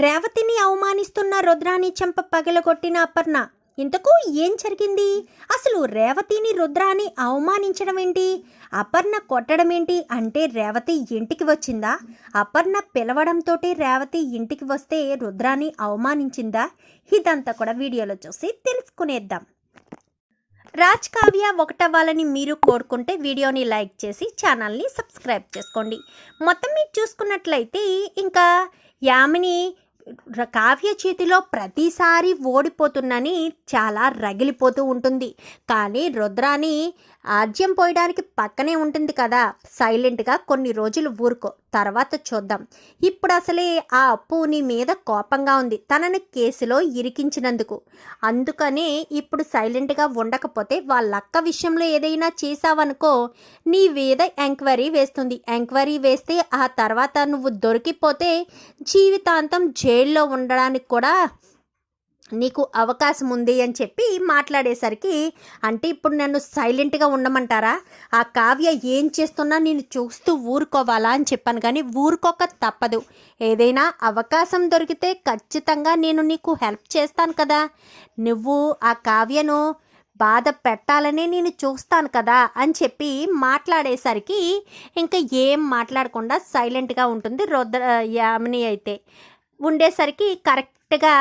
రేవతిని అవమానిస్తున్న రుద్రాని చెంప పగలగొట్టిన అపర్ణ ఇంతకు ఏం జరిగింది? అసలు రేవతిని రుద్రాని అవమానించడం ఏంటి? అపర్ణ కొట్టడం ఏంటి? అంటే రేవతి ఇంటికి వచ్చిందా? అపర్ణ పిలవడంతో రేవతి ఇంటికి వస్తే రుద్రాని అవమానించిందా? ఇదంతా కూడా వీడియోలో చూసి తెలుసుకునేద్దాం. రాజ్ కావ్య ఒకటవ్వాలని మీరు కోరుకుంటే వీడియోని లైక్ చేసి ఛానల్ని సబ్స్క్రైబ్ చేసుకోండి. మొత్తం మీరు చూసుకున్నట్లయితే ఇంకా యామిని కావ్య చేతిలో ప్రతిసారి ఓడిపోతున్నని చాలా రగిలిపోతూ ఉంటుంది. కానీ రుద్రాని ఆజ్యం పోయడానికి పక్కనే ఉంటుంది కదా. సైలెంట్గా కొన్ని రోజులు ఊరుకో. తర్వాత చూద్దాం. ఇప్పుడు అసలే ఆ అప్పు నీ మీద కోపంగా ఉంది. తనని కేసులో ఇరికించినందుకు. అందుకనే ఇప్పుడు సైలెంట్గా ఉండకపోతే వాళ్ళ అక్క విషయంలో ఏదైనా చేసావనుకో నీ మీద ఎంక్వైరీ వేస్తుంది. ఎంక్వైరీ వేస్తే ఆ తర్వాత నువ్వు దొరికిపోతే జీవితాంతం జైల్లో ఉండడానికి కూడా నీకు అవకాశం ఉంది అని చెప్పి మాట్లాడేసరికి అంటే ఇప్పుడు నన్ను సైలెంట్గా ఉండమంటారా? ఆ కావ్య ఏం చేస్తున్నా నేను చూస్తూ ఊరుకోవాలా? అని చెప్పాను కానీ ఊరుకోక తప్పదు. ఏదైనా అవకాశం దొరికితే ఖచ్చితంగా నేను నీకు హెల్ప్ చేస్తాను కదా. నువ్వు ఆ కావ్యను బాధ పెట్టాలనే నేను చూస్తాను కదా అని చెప్పి మాట్లాడేసరికి ఇంకా ఏం మాట్లాడకుండా సైలెంట్గా ఉంటుంది రుద్ర యామిని అయితే. ఉండేసరికి కరెక్ట్గా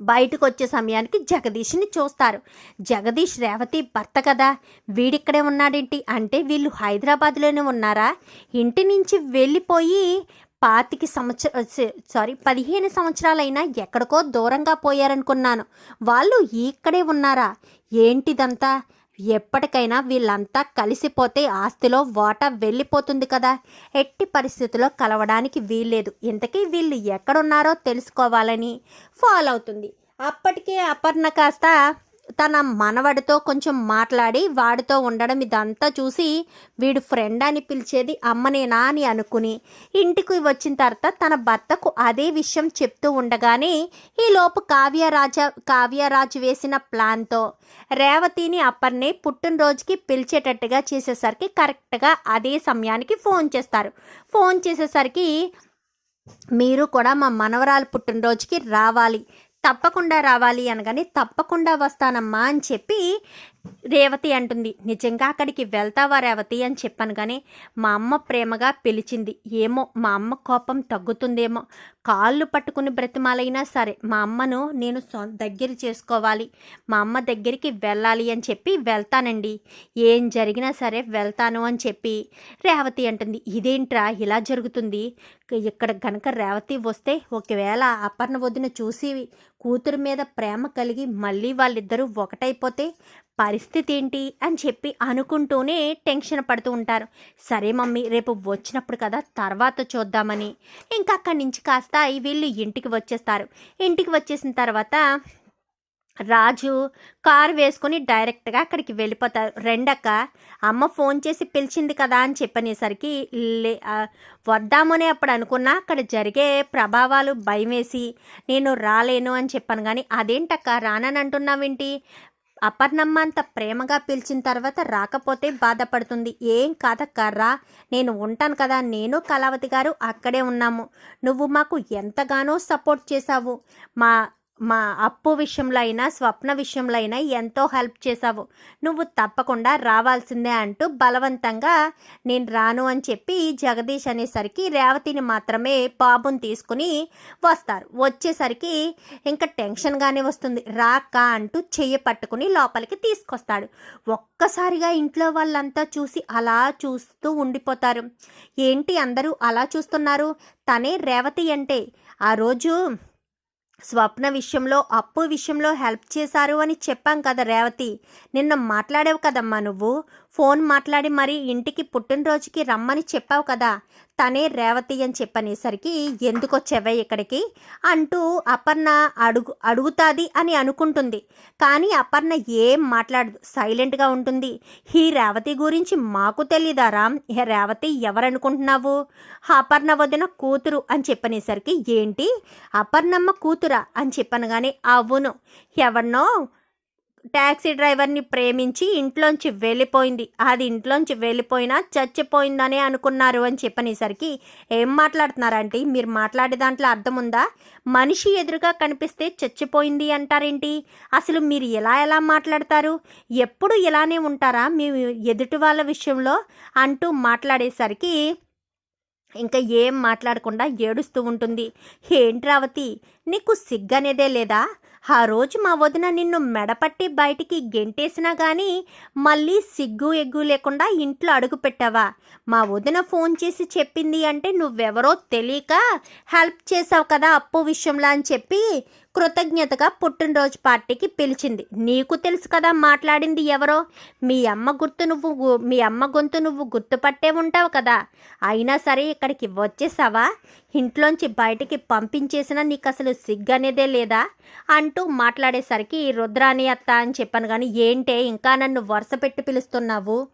బయటకు వచ్చే సమయానికి జగదీష్ని చూస్తారు. జగదీష్ రేవతి భర్త కదా. వీడిక్కడే ఉన్నాడేంటి? అంటే వీళ్ళు హైదరాబాద్లోనే ఉన్నారా? ఇంటి నుంచి వెళ్ళిపోయి పాతికి సంవత్సర సారీ పదిహేను సంవత్సరాలైనా ఎక్కడికో దూరంగా పోయారనుకున్నాను. వాళ్ళు ఇక్కడే ఉన్నారా? ఏంటిదంతా? ఎప్పటికైనా వీళ్ళంతా కలిసిపోతే ఆస్తిలో వాటా వెళ్ళిపోతుంది కదా. ఎట్టి పరిస్థితుల్లో కలవడానికి వీల్లేదు. ఇంతకీ వీళ్ళు ఎక్కడున్నారో తెలుసుకోవాలని ఫాలో అవుతుంది. అప్పటికే అపర్ణ కాస్త తన మనవడితో కొంచెం మాట్లాడి వాడితో ఉండడం ఇదంతా చూసి వీడు ఫ్రెండ్ అని పిలిచేది అమ్మనేనా అని అనుకుని ఇంటికి వచ్చిన తర్వాత తన భర్తకు అదే విషయం చెప్తూ ఉండగానే ఈలోపు కావ్యరాజ కావ్యరాజు వేసిన ప్లాన్తో రేవతిని అప్పర్ని పుట్టినరోజుకి పిలిచేటట్టుగా చేసేసరికి కరెక్ట్గా అదే సమయానికి ఫోన్ చేస్తారు. ఫోన్ చేసేసరికి మీరు కూడా మా మనవరాలు పుట్టినరోజుకి రావాలి. తప్పకుండా రావాలి అనగానే తప్పకుండా వస్తానమ్మా అని చెప్పి రేవతి అంటుంది. నిజంగా అక్కడికి వెళ్తావా రేవతి? అని చెప్పాను కానీ మా అమ్మ ప్రేమగా పిలిచింది. ఏమో మా అమ్మ కోపం తగ్గుతుందేమో. కాళ్ళు పట్టుకుని బ్రతిమాలైనా సరే మా అమ్మను నేను దగ్గర చేసుకోవాలి. మా అమ్మ దగ్గరికి వెళ్ళాలి అని చెప్పి వెళ్తానండి. ఏం జరిగినా సరే వెళ్తాను అని చెప్పి రేవతి అంటుంది. ఇదేంట్రా? ఇలా జరుగుతుంది. ఇక్కడ కనుక రేవతి వస్తే ఒకవేళ అపర్ణ వదిన చూసి కూతురు మీద ప్రేమ కలిగి మళ్ళీ వాళ్ళిద్దరూ ఒకటైపోతే పరిస్థితి ఏంటి అని చెప్పి అనుకుంటూనే టెన్షన్ పడుతూ ఉంటారు. సరే మమ్మీ రేపు వచ్చినప్పుడు కదా తర్వాత చూద్దామని. ఇంకా అక్కడి నుంచి కాస్త వీళ్ళు ఇంటికి వచ్చేస్తారు. ఇంటికి వచ్చేసిన తర్వాత రాజు కారు వేసుకుని డైరెక్ట్గా అక్కడికి వెళ్ళిపోతారు. రెండక్క అమ్మ ఫోన్ చేసి పిలిచింది కదా అని చెప్పనేసరికి లే వద్దామని అప్పుడు అనుకున్నా అక్కడ జరిగే ప్రభావాలు భయం వేసి నేను రాలేను అని చెప్పాను కానీ అదేంటక్క రానని అంటున్నావేంటి అపర్ణమ్మ అంత ప్రేమగా పిలిచిన తర్వాత రాకపోతే బాధపడుతుంది. ఏం కాదక్కర్రా నేను ఉంటాను కదా నేను కళావతి గారు అక్కడే ఉన్నాము. నువ్వు మాకు ఎంతగానో సపోర్ట్ చేశావు. మా మా అప్పు విషయంలో అయినా స్వప్న విషయంలో అయినా ఎంతో హెల్ప్ చేశావు. నువ్వు తప్పకుండా రావాల్సిందే అంటూ బలవంతంగా నేను రాను అని చెప్పి జగదీష్ అనేసరికి రేవతిని మాత్రమే బాబుని తీసుకుని వస్తారు. వచ్చేసరికి ఇంకా టెన్షన్గానే వస్తుంది. రాక అంటూ చెయ్యి పట్టుకుని లోపలికి తీసుకొస్తాడు. ఒక్కసారిగా ఇంట్లో వాళ్ళంతా చూసి అలా చూస్తూ ఉండిపోతారు. ఏంటి అందరూ అలా చూస్తున్నారు? తనే రేవతి అంటే. ఆ రోజు స్వప్న విషయంలో అప్పు విషయంలో హెల్ప్ చేశారు అని చెప్పాం కదా రేవతి. నిన్న మాట్లాడావు కదమ్మా నువ్వు? ఫోన్ మాట్లాడి మరి ఇంటికి పుట్టినరోజుకి రమ్మని చెప్పావు కదా. తనే రేవతి అని చెప్పనేసరికి ఎందుకు ఇక్కడికి? అంటూ అపర్ణ అడుగు అడుగుతాది అని అనుకుంటుంది. కానీ అపర్ణ ఏం మాట్లాడదు. సైలెంట్గా ఉంటుంది. ఈ రేవతి గురించి మాకు తెలియదారా రేవతి ఎవరనుకుంటున్నావు? అపర్ణ వదిన కూతురు అని చెప్పనేసరికి ఏంటి? అపర్ణమ్మ కూతురా అని చెప్పనగానే కానీ అవును. ఎవరినో ట్యాక్సీ డ్రైవర్ని ప్రేమించి ఇంట్లోంచి వెళ్ళిపోయింది. అది ఇంట్లోంచి వెళ్ళిపోయినా చచ్చిపోయిందనే అనుకున్నారు అని చెప్పనేసరికి ఏం మాట్లాడుతున్నారంటే మీరు మాట్లాడే దాంట్లో అర్థం ఉందా? మనిషి ఎదురుగా కనిపిస్తే చచ్చిపోయింది అంటారేంటి? అసలు మీరు ఎలా ఎలా మాట్లాడతారు? ఎప్పుడు ఇలానే ఉంటారా? మీ ఎదుటి వాళ్ళ విషయంలో అంటూ మాట్లాడేసరికి ఇంకా ఏం మాట్లాడకుండా ఏడుస్తూ ఉంటుంది. ఏంటి రావతి నీకు సిగ్గనేదే లేదా? ఆ రోజు మా వదిన నిన్ను మెడపట్టి బయటికి గెంటేసినా కానీ మళ్ళీ సిగ్గు ఎగ్గు లేకుండా ఇంట్లో అడుగు పెట్టావా? మా వదిన ఫోన్ చేసి చెప్పింది అంటే నువ్వెవరో తెలియక హెల్ప్ చేసావు కదా అప్పు విషయంలో అని చెప్పి కృతజ్ఞతగా పుట్టినరోజు పార్టీకి పిలిచింది. నీకు తెలుసు కదా మాట్లాడింది ఎవరో? మీ అమ్మ గుర్తు నువ్వు గు- మీ అమ్మ గొంతు నువ్వు గుర్తుపట్టే ఉంటావు కదా. అయినా సరే ఇక్కడికి వచ్చేసావా? ఇంట్లోంచి బయటికి పంపించేసినా నీకు అసలు సిగ్గనేదే లేదా? అంటూ మాట్లాడేసరికి రుద్రాని అత్త అని చెప్పాను కానీ ఏంటే ఇంకా నన్ను వరుస పెట్టి పిలుస్తున్నావు?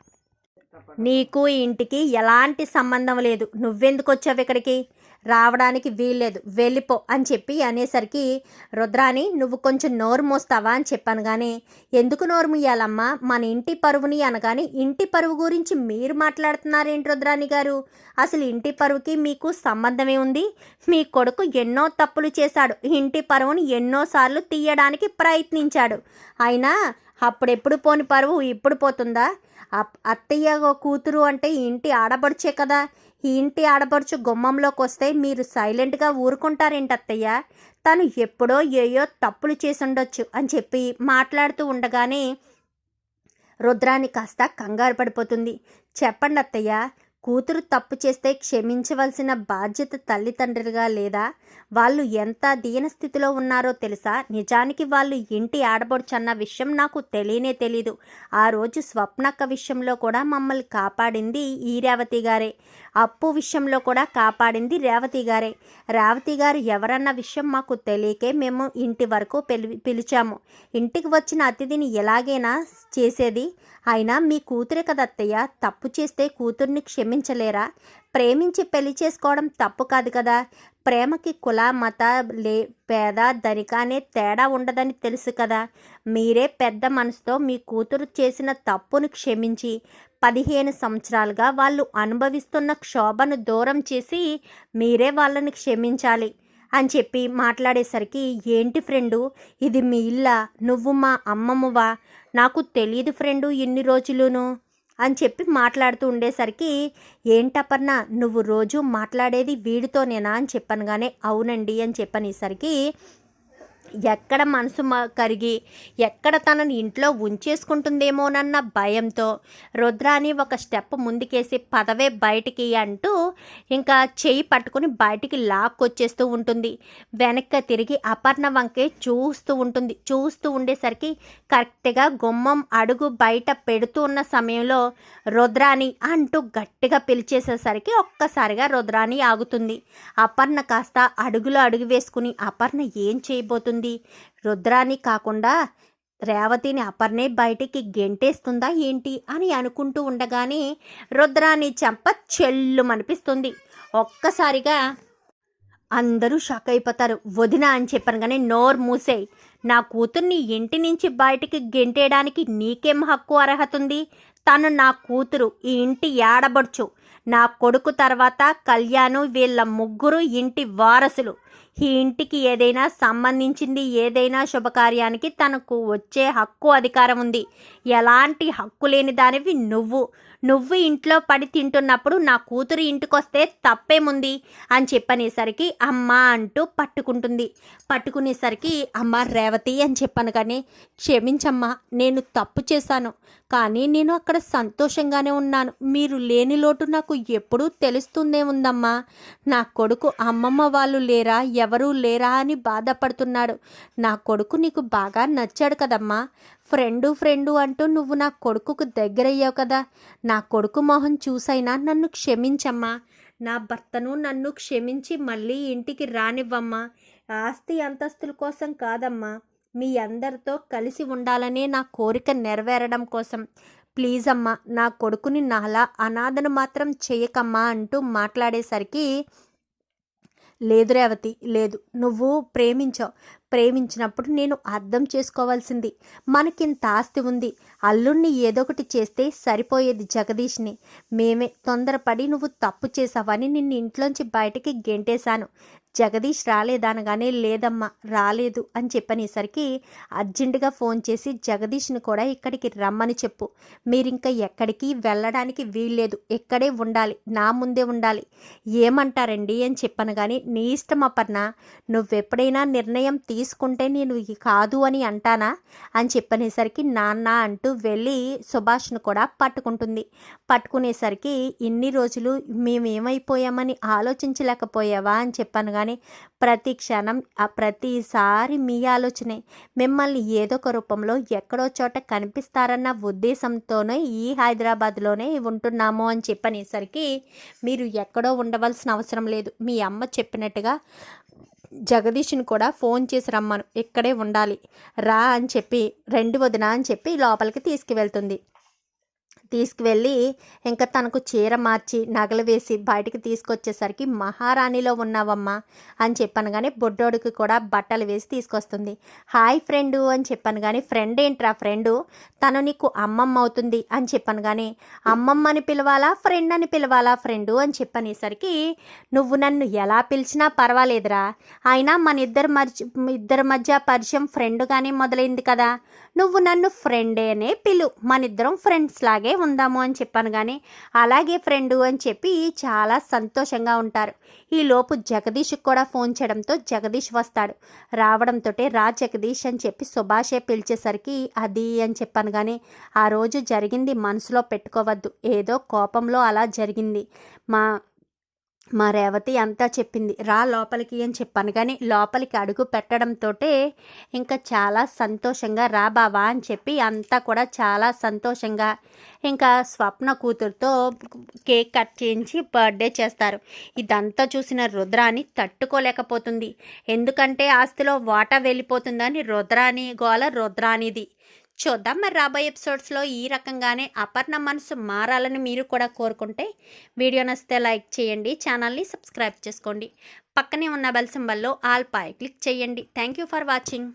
నీకు ఇంటికి ఎలాంటి సంబంధం లేదు. నువ్వెందుకు వచ్చావు ఇక్కడికి? రావడానికి వీల్లేదు. వెళ్ళిపో అని చెప్పి అనేసరికి రుద్రాని నువ్వు కొంచెం నోరు మోస్తావా? అని చెప్పాను కానీ ఎందుకు నోరు ముయ్యాలమ్మా మన ఇంటి పరువుని అనగానే ఇంటి పరువు గురించి మీరు మాట్లాడుతున్నారేంటి రుద్రాని గారు? అసలు ఇంటి పరువుకి మీకు సంబంధమే ఉంది? మీ కొడుకు ఎన్నో తప్పులు చేశాడు. ఇంటి పరువుని ఎన్నోసార్లు తీయడానికి ప్రయత్నించాడు. అయినా అప్పుడెప్పుడు పోని పరువు ఇప్పుడు పోతుందా? అప్- అత్తయ్య కూతురు అంటే ఇంటి ఆడబడిచే కదా. ఈ ఇంటి ఆడపడుచు గుమ్మంలోకి వస్తే మీరు సైలెంట్గా ఊరుకుంటారేంటి అత్తయ్య? తను ఎప్పుడో ఏయో తప్పులు చేసి ఉండొచ్చు అని చెప్పి మాట్లాడుతూ ఉండగానే రుద్రాని కాస్త కంగారు పడిపోతుంది. చెప్పండి అత్తయ్య కూతురు తప్పు చేస్తే క్షమించవలసిన బాధ్యత తల్లిదండ్రులుగా లేదా? వాళ్ళు ఎంత దీనస్థితిలో ఉన్నారో తెలుసా? నిజానికి వాళ్ళు ఇంటి ఆడబడుచన్న విషయం నాకు తెలియనే తెలీదు. ఆ రోజు స్వప్నక్క విషయంలో కూడా మమ్మల్ని కాపాడింది ఈ రేవతి గారే. అప్పు విషయంలో కూడా కాపాడింది రేవతి గారే. రేవతి గారు ఎవరన్న విషయం మాకు తెలియకే మేము ఇంటి వరకు పిలి పిలిచాము. ఇంటికి వచ్చిన అతిథిని ఎలాగైనా చేసేది. అయినా మీ కూతురే కదత్తయ్య తప్పు చేస్తే కూతుర్ని ప్రేమించలేరా? ప్రేమించి పెళ్ళి చేసుకోవడం తప్పు కాదు కదా. ప్రేమకి కుల మత లే పేద ధనిక అనే తేడా ఉండదని తెలుసు కదా. మీరే పెద్ద మనసుతో మీ కూతురు చేసిన తప్పును క్షమించి పదిహేను సంవత్సరాలుగా వాళ్ళు అనుభవిస్తున్న క్షోభను దూరం చేసి మీరే వాళ్ళని క్షమించాలి అని చెప్పి మాట్లాడేసరికి ఏంటి ఫ్రెండు? ఇది మీ ఇల్లా? నువ్వు మా అమ్మమ్మవా నాకు తెలియదు ఫ్రెండు ఇన్ని రోజులును. అని చెప్పి మాట్లాడుతూ ఉండేసరికి ఏంటపర్ణ నువ్వు రోజు మాట్లాడేది వీడితోనేనా? అని చెప్పనగానే అవునండి అని చెప్పనేసరికి ఎక్కడ మనసు కరిగి ఎక్కడ తనని ఇంట్లో ఉంచేసుకుంటుందేమోనన్న భయంతో రుద్రాని ఒక స్టెప్ ముందుకేసి పదవే బయటికి అంటూ ఇంకా చేయి పట్టుకుని బయటికి లాక్కొచ్చేస్తూ ఉంటుంది. వెనక్కి తిరిగి అపర్ణ వంకే చూస్తూ ఉంటుంది. చూస్తూ ఉండేసరికి కరెక్ట్గా గుమ్మం అడుగు బయట పెడుతూ ఉన్న సమయంలో రుద్రాని అంటూ గట్టిగా పిలిచేసేసరికి ఒక్కసారిగా రుద్రాని ఆగుతుంది. అపర్ణ కాస్త అడుగులో అడుగు వేసుకుని అపర్ణ ఏం చేయబోతుంది? రుద్రాని కాకుండా రేవతిని అపర్ణే బయటికి గెంటేస్తుందా ఏంటి అని అనుకుంటూ ఉండగానే రుద్రాన్ని చెంప చెల్లుమనిపిస్తుంది. ఒక్కసారిగా అందరూ షాక్ అయిపోతారు. వదిన అని చెప్పాను కానీ నోరు మూసేయ్. నా కూతుర్ని ఇంటి నుంచి బయటికి గెంటేయడానికి నీకేం హక్కు అర్హత ఉంది? తను నా కూతురు. ఈ ఇంటి ఏడబడుచు. నా కొడుకు తర్వాత కళ్యాణు వీళ్ళ ముగ్గురు ఇంటి వారసులు. ఈ ఇంటికి ఏదైనా సంబంధించింది ఏదైనా శుభకార్యానికి తనకు వచ్చే హక్కు అధికారం ఉంది. ఎలాంటి హక్కు లేని దానివి నువ్వు. నువ్వు ఇంట్లో పడి తింటున్నప్పుడు నా కూతురు ఇంటికొస్తే తప్పేముంది అని చెప్పనేసరికి అమ్మ అంటూ పట్టుకుంటుంది. పట్టుకునేసరికి అమ్మ రేవతి అని చెప్పాను కానీ క్షమించమ్మా నేను తప్పు చేశాను. కానీ నేను అక్కడ సంతోషంగానే ఉన్నాను. మీరు లేని లోటు నాకు ఎప్పుడూ తెలుస్తుందే ఉందమ్మా. నా కొడుకు అమ్మమ్మ వాళ్ళు లేరా? ఎవరూ లేరా అని బాధపడుతున్నాడు. నా కొడుకు నీకు బాగా నచ్చాడు కదమ్మా. ఫ్రెండు ఫ్రెండు అంటూ నువ్వు నా కొడుకుకు దగ్గరయ్యావు కదా. నా కొడుకు మొహం చూసైనా నన్ను క్షమించమ్మా. నా భర్తను నన్ను క్షమించి మళ్ళీ ఇంటికి రానివ్వమ్మా. ఆస్తి అంతస్తుల కోసం కాదమ్మా. మీ అందరితో కలిసి ఉండాలనే నా కోరిక నెరవేరడం కోసం. ప్లీజ్ అమ్మా నా కొడుకుని నాలా అనాథను మాత్రం చేయకమ్మా అంటూ మాట్లాడేసరికి లేదు రేవతి లేదు. నువ్వు ప్రేమించావు. ప్రేమించినప్పుడు నేను అర్థం చేసుకోవాల్సింది. మనకింత ఆస్తి ఉంది. అల్లుణ్ణి ఏదో ఒకటి చేస్తే సరిపోయేది జగదీష్ని. మేమే తొందరపడి నువ్వు తప్పు చేసావని నిన్ను ఇంట్లోంచి బయటికి గెంటేశాను. జగదీష్ రాలేదనగానే లేదమ్మా రాలేదు అని చెప్పనేసరికి అర్జెంటుగా ఫోన్ చేసి జగదీష్ని కూడా ఇక్కడికి రమ్మని చెప్పు. మీరింకా ఎక్కడికి వెళ్ళడానికి వీల్లేదు. ఇక్కడే ఉండాలి. నా ముందే ఉండాలి. ఏమంటారండి? అని చెప్పాను కానీ నీ ఇష్టం అపర్ణ. నువ్వెప్పుడైనా నిర్ణయం తీసుకుంటే నేను కాదు అని అంటానా? అని చెప్పనేసరికి నాన్న అంటూ వెళ్ళి సుభాష్ను కూడా పట్టుకుంటుంది. పట్టుకునేసరికి ఇన్ని రోజులు మేమేమైపోయామని ఆలోచించలేకపోయావా? అని చెప్పాను కానీ ప్రతి క్షణం ఆ ప్రతిసారి మీ ఆలోచనే. మిమ్మల్ని ఏదో ఒక రూపంలో ఎక్కడో చోట కనిపిస్తారన్న ఉద్దేశంతోనే ఈ హైదరాబాద్లోనే ఉంటున్నాము అని చెప్పనేసరికి మీరు ఎక్కడో ఉండవలసిన అవసరం లేదు. మీ అమ్మ చెప్పినట్టుగా జగదీష్ని కూడా ఫోన్ చేసి రమ్మను. ఇక్కడే ఉండాలి. రా అని చెప్పి రెండు వదిన అని చెప్పి లోపలికి తీసుకువెళ్తుంది. తీసుకువెళ్ళి ఇంకా తనకు చీర మార్చి నగలు వేసి బయటికి తీసుకొచ్చేసరికి మహారాణిలో ఉన్నావమ్మా అని చెప్పాను కానీ బొడ్డోడికి కూడా బట్టలు వేసి తీసుకొస్తుంది. హాయ్ ఫ్రెండు అని చెప్పాను కానీ ఫ్రెండ్ ఏంట్రా ఫ్రెండు? తను నీకు అమ్మమ్మ అవుతుంది అని చెప్పాను కానీ అమ్మమ్మ అని పిలవాలా ఫ్రెండ్ అని పిలవాలా ఫ్రెండు అని చెప్పనేసరికి నువ్వు నన్ను ఎలా పిలిచినా పర్వాలేదురా. అయినా మన ఇద్దరి మధ్య ఇద్దరి మధ్య పరిచయం ఫ్రెండ్గానే మొదలైంది కదా. నువ్వు నన్ను ఫ్రెండేనే పిలు. మనిద్దరం ఫ్రెండ్స్ లాగే ఉందాము అని చెప్పాను కానీ అలాగే ఫ్రెండు అని చెప్పి చాలా సంతోషంగా ఉంటారు. ఈ లోపు జగదీష్కి కూడా ఫోన్ చేయడంతో జగదీష్ వస్తాడు. రావడంతో రా జగదీష్ అని చెప్పి సుభాషే పిలిచేసరికి అది అని చెప్పాను కానీ ఆ రోజు జరిగింది మనసులో పెట్టుకోవద్దు. ఏదో కోపంలో అలా జరిగింది. మా మా రేవతి అంతా చెప్పింది. రా లోపలికి అని చెప్పాను కానీ లోపలికి అడుగు పెట్టడంతో ఇంకా చాలా సంతోషంగా రా బావా అని చెప్పి అంతా కూడా చాలా సంతోషంగా ఇంకా స్వప్న కూతురుతో కేక్ కట్ చేయించి బర్త్డే చేస్తారు. ఇదంతా చూసిన రుద్రాని తట్టుకోలేకపోతుంది. ఎందుకంటే ఆస్తిలో వాటా వెళ్ళిపోతుందని రుద్రాని గోల రుద్రానిది. చూద్దాం. మరి రాబోయే ఎపిసోడ్స్లో ఈ రకంగానే అపర్ణ మనసు మారాలని మీరు కూడా కోరుకుంటే వీడియో నచ్చితే లైక్ చేయండి ఛానల్ని సబ్స్క్రైబ్ చేసుకోండి. పక్కనే ఉన్న బెల్ సింబల్లో ఆల్ పాయ్ క్లిక్ చేయండి. Thank you for watching.